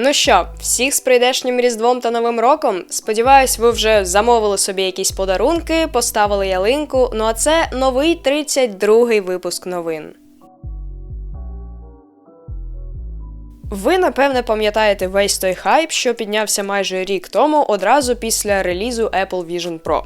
Ну що, всіх з прийдешнім Різдвом та Новим роком? Сподіваюсь, ви вже замовили собі якісь подарунки, поставили ялинку. Ну а це новий 32-й випуск новин. Ви напевне пам'ятаєте весь той хайп, що піднявся майже рік тому одразу після релізу Apple Vision Pro.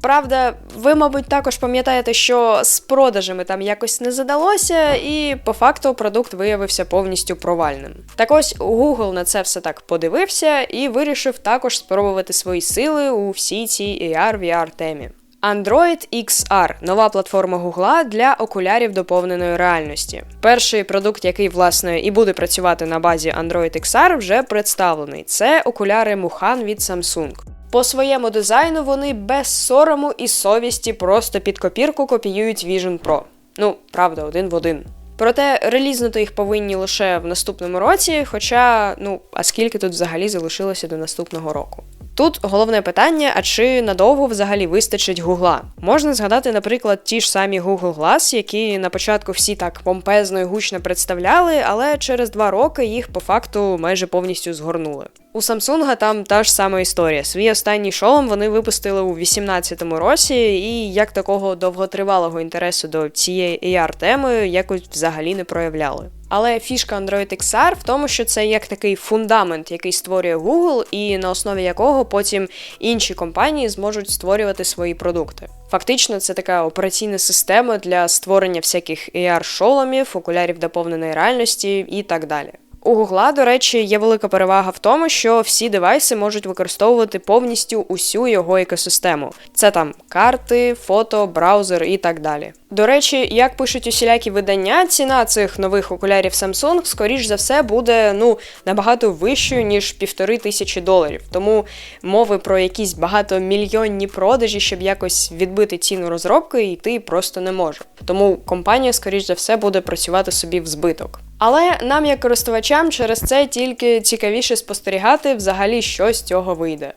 Правда, ви, мабуть, також пам'ятаєте, що з продажами там якось не задалося, і по факту продукт виявився повністю провальним. Так ось Google на це все так подивився і вирішив також спробувати свої сили у всій цій AR-VR темі. Android XR нова платформа Гугла для окулярів доповненої реальності. Перший продукт, який власне і буде працювати на базі Android XR, вже представлений. Це окуляри Мухан від Samsung. По своєму дизайну вони без сорому і совісті просто під копірку копіюють Vision Pro. Ну, правда, один в один. Проте релізнути їх повинні лише в наступному році, хоча, ну, а скільки тут взагалі залишилося до наступного року. Тут головне питання: а чи надовго взагалі вистачить Гугла? Можна згадати, наприклад, ті ж самі Google Glass, які на початку всі так помпезно і гучно представляли, але через два роки їх по факту майже повністю згорнули. У Samsung там та ж сама історія. Свій останній шолом вони випустили у 18-му році, і як такого довготривалого інтересу до цієї AR-теми якось взагалі не проявляли. Але фішка Android XR в тому, що це як такий фундамент, який створює Google, і на основі якого потім інші компанії зможуть створювати свої продукти. Фактично, це така операційна система для створення всяких AR-шоломів, окулярів доповненої реальності і так далі. У Гугла, до речі, є велика перевага в тому, що всі девайси можуть використовувати повністю усю його екосистему. Це там карти, фото, браузер і так далі. До речі, як пишуть усілякі видання, ціна цих нових окулярів Samsung, скоріш за все, буде ну набагато вищою ніж півтори тисячі доларів. Тому мови про якісь багатомільйонні продажі, щоб якось відбити ціну розробки, йти просто не може. Тому компанія, скоріш за все, буде працювати собі в збиток. Але нам, як користувачам, через це тільки цікавіше спостерігати взагалі, що з цього вийде.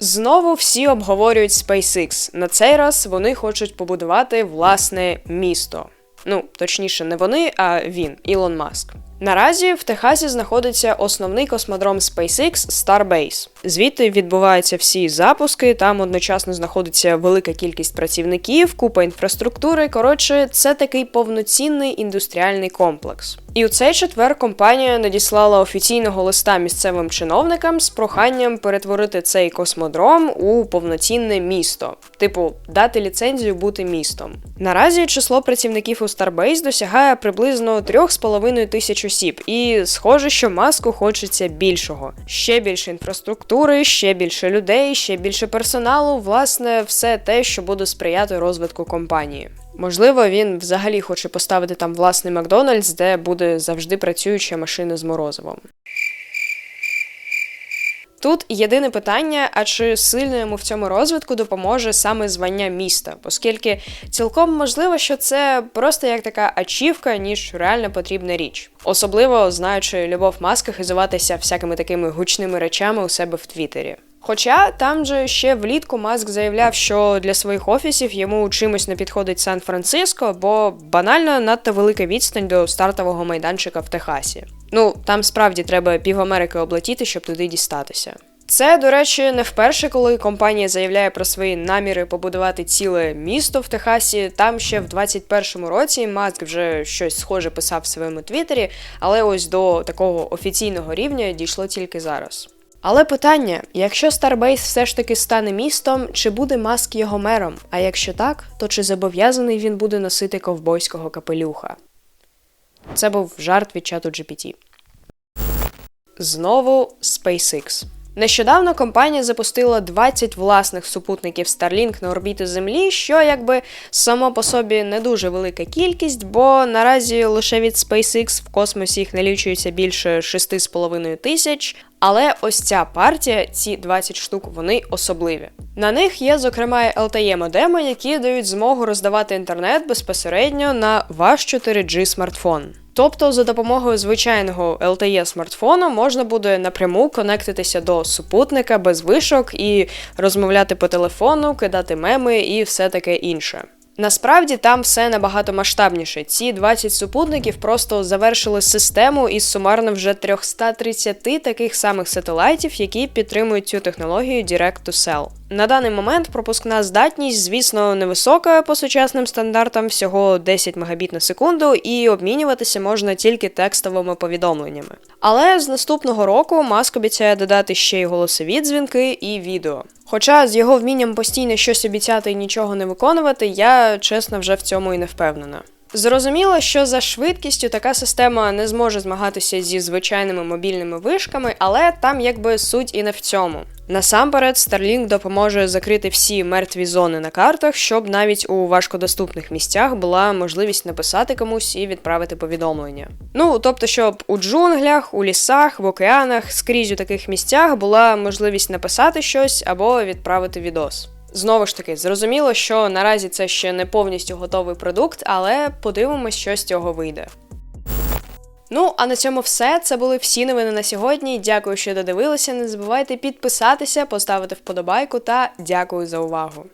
Знову всі обговорюють SpaceX. На цей раз вони хочуть побудувати власне місто. Ну, точніше, не вони, а він, Ілон Маск. Наразі в Техасі знаходиться основний космодром SpaceX Starbase. Звідти відбуваються всі запуски, там одночасно знаходиться велика кількість працівників, купа інфраструктури. Коротше, це такий повноцінний індустріальний комплекс. І у цей четвер компанія надіслала офіційного листа місцевим чиновникам з проханням перетворити цей космодром у повноцінне місто, типу дати ліцензію бути містом. Наразі число працівників у Starbase досягає приблизно 3,5 тисяч осіб, і схоже, що маску хочеться більшого. Ще більше інфраструктури, ще більше людей, ще більше персоналу, власне, все те, що буде сприяти розвитку компанії. Можливо, він взагалі хоче поставити там власний Макдональдс, де буде завжди працююча машина з морозивом. Тут єдине питання: а чи сильно йому в цьому розвитку допоможе саме звання міста, оскільки цілком можливо, що це просто як така ачівка, ніж реально потрібна річ, особливо знаючи любов маска хизуватися всякими такими гучними речами у себе в Твіттері. Хоча там же ще влітку Маск заявляв, що для своїх офісів йому чимось не підходить Сан-Франциско, бо банально надто велика відстань до стартового майданчика в Техасі. Ну там справді треба пів Америки облетіти, щоб туди дістатися. Це, до речі, не вперше, коли компанія заявляє про свої наміри побудувати ціле місто в Техасі. Там ще в 21-му році Маск вже щось схоже писав в своєму твіттері, але ось до такого офіційного рівня дійшло тільки зараз. Але питання: якщо Starbase все ж таки стане містом, чи буде Маск його мером? А якщо так, то чи зобов'язаний він буде носити ковбойського капелюха? Це був жарт від чату GPT. Знову SpaceX. Нещодавно компанія запустила 20 власних супутників Starlink на орбіту Землі, що якби само по собі не дуже велика кількість, бо наразі лише від SpaceX в космосі їх налічується більше 6,5 тисяч. Але ось ця партія, ці 20 штук, вони особливі. На них є, зокрема, LTE модеми, які дають змогу роздавати інтернет безпосередньо на ваш 4G смартфон. Тобто, за допомогою звичайного LTE смартфону можна буде напряму конектитися до супутника без вишок і розмовляти по телефону, кидати меми і все таке інше. Насправді там все набагато масштабніше. Ці 20 супутників просто завершили систему із сумарно вже 330 таких самих сателайтів, які підтримують цю технологію Direct to Cell. На даний момент пропускна здатність, звісно, невисока по сучасним стандартам, всього 10 Мбіт на секунду, і обмінюватися можна тільки текстовими повідомленнями. Але з наступного року Маск обіцяє додати ще й голосові дзвінки і відео. Хоча з його вмінням постійно щось обіцяти і нічого не виконувати, я чесно вже в цьому і не впевнена. Зрозуміло, що за швидкістю така система не зможе змагатися зі звичайними мобільними вишками, але там якби суть і не в цьому. Насамперед, Starlink допоможе закрити всі мертві зони на картах, щоб навіть у важкодоступних місцях була можливість написати комусь і відправити повідомлення. Ну тобто, щоб у джунглях, у лісах, в океанах, скрізь у таких місцях була можливість написати щось або відправити відос. Знову ж таки, зрозуміло, що наразі це ще не повністю готовий продукт, але подивимось, що з цього вийде. Ну, а на цьому все. Це були всі новини на сьогодні. Дякую, що додивилися. Не забувайте підписатися, поставити вподобайку та дякую за увагу.